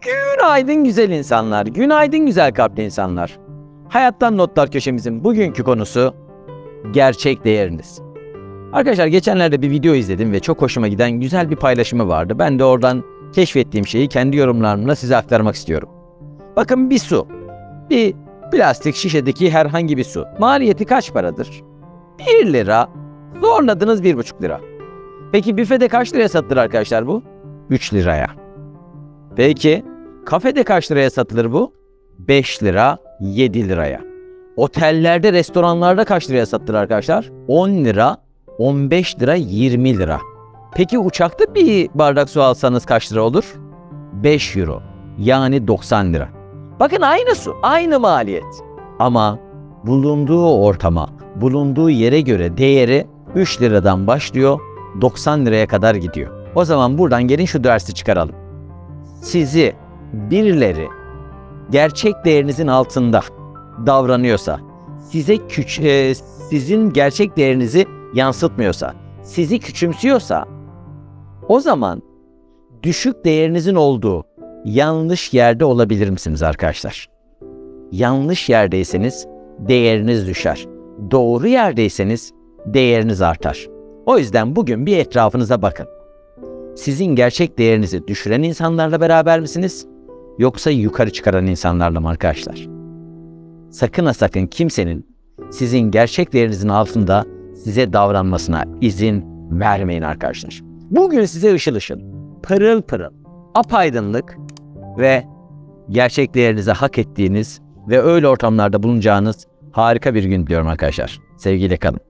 Günaydın güzel insanlar, günaydın güzel kalpli insanlar. Hayattan Notlar köşemizin bugünkü konusu gerçek değeriniz. Arkadaşlar geçenlerde bir video izledim ve çok hoşuma giden güzel bir paylaşımı vardı. Ben de oradan keşfettiğim şeyi kendi yorumlarımla size aktarmak istiyorum. Bakın bir su. Bir plastik şişedeki herhangi bir su. Maliyeti kaç paradır? 1 lira. Zorladınız 1,5 lira. Peki büfede kaç liraya satılır arkadaşlar bu? 3 liraya. Peki kafede kaç liraya satılır bu? 5 lira, 7 liraya. Otellerde, restoranlarda kaç liraya satılır arkadaşlar? 10 lira, 15 lira, 20 lira. Peki uçakta bir bardak su alsanız kaç lira olur? 5 euro. Yani 90 lira. Bakın aynı su, aynı maliyet. Ama bulunduğu ortama, bulunduğu yere göre değeri 3 liradan başlıyor, 90 liraya kadar gidiyor. O zaman buradan gelin şu dersi çıkaralım sizi birileri gerçek değerinizin altında davranıyorsa, size küç e, sizin gerçek değerinizi yansıtmıyorsa, sizi küçümsüyorsa o zaman düşük değerinizin olduğu yanlış yerde olabilir misiniz arkadaşlar? Yanlış yerdeyseniz değeriniz düşer. Doğru yerdeyseniz değeriniz artar. O yüzden bugün bir etrafınıza bakın sizin gerçek değerinizi düşüren insanlarla beraber misiniz? Yoksa yukarı çıkaran insanlarla mı arkadaşlar? Sakın ha sakın kimsenin sizin gerçek değerinizin altında size davranmasına izin vermeyin arkadaşlar. Bugün size ışıl ışıl, pırıl pırıl, apaydınlık ve gerçek değerinizi hak ettiğiniz ve öyle ortamlarda bulunacağınız harika bir gün diliyorum arkadaşlar. Sevgiyle kalın.